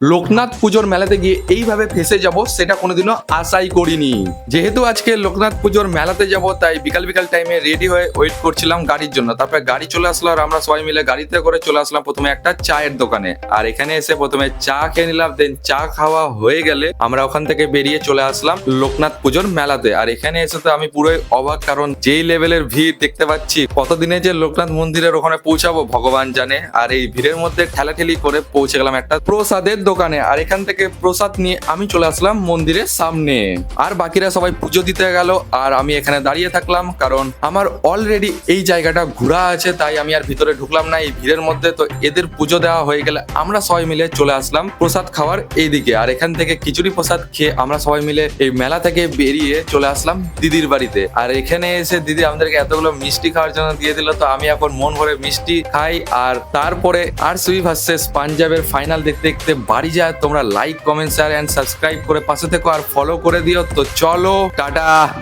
লোকনাথ পুজোর মেলাতে গিয়ে এইভাবে ফেসে যাব সেটা কোনোদিনও আশাই করিনি। যেহেতু আজকে লোকনাথ পুজোর মেলাতে যাব, তাই বিকাল বিকাল টাইমে রেডি হয়ে ওয়েট করছিলাম গাড়ির জন্য। তারপরে গাড়ি চলে আসলো আর আমরা সবাই মিলে গাড়িতে করে চলে আসলাম প্রথমে একটা চায়ের দোকানে। আর এখানে এসে প্রথমে চা খেয়ে নিলাম দেন চা খাওয়া হয়ে গেলে আমরা ওখান থেকে বেরিয়ে চলে আসলাম লোকনাথ পুজোর মেলাতে। আর এখানে এসে তো আমি পুরোই অবাক, কারণ যেই লেভেলের ভিড় দেখতে পাচ্ছি, কতদিনে যে লোকনাথ মন্দিরের ওখানে পৌঁছাবো, ভগবান জানে। আর এই ভিড়ের মধ্যে ঠেলাঠেলি করে পৌঁছে গেলাম একটা প্রসাদের দোকানে। আর এখান থেকে প্রসাদ নিয়ে আমি চলে আসলাম মন্দিরের সামনে। আর বাকিরা সবাই পুজো দিতে গেল, আর আমি এখানে দাঁড়িয়ে থাকলাম, কারণ আমার অলরেডি এই জায়গাটা ঘোরা আছে, তাই আমি আর ভিতরে ঢুকলাম না, এই ভিড়ের মধ্যে। তো এদের পুজো দেওয়া হয়ে গেলে আমরা সবাই মিলে চলে আসলাম প্রসাদ খাওয়ার এইদিকে। আর এখান থেকে খিচুড়ি প্রসাদ খেয়ে আমরা সবাই মিলে এই মেলা থেকে বেরিয়ে চলে আসলাম দিদির বাড়িতে। আর এখানে এসে দিদি আমাদেরকে এতগুলো মিষ্টি খাওয়ার জন্য দিয়ে দিল, তো আমি এখন মন ভরে মিষ্টি খাই। আর তারপরে আর সুই ভার্সেস পাঞ্জাবের ফাইনাল দেখতে দেখতে বাড়ি যায় তোমরা like comment share and subscribe করে পাশে থেকো আর ফলো করে দিও। তো চলো, টাটা।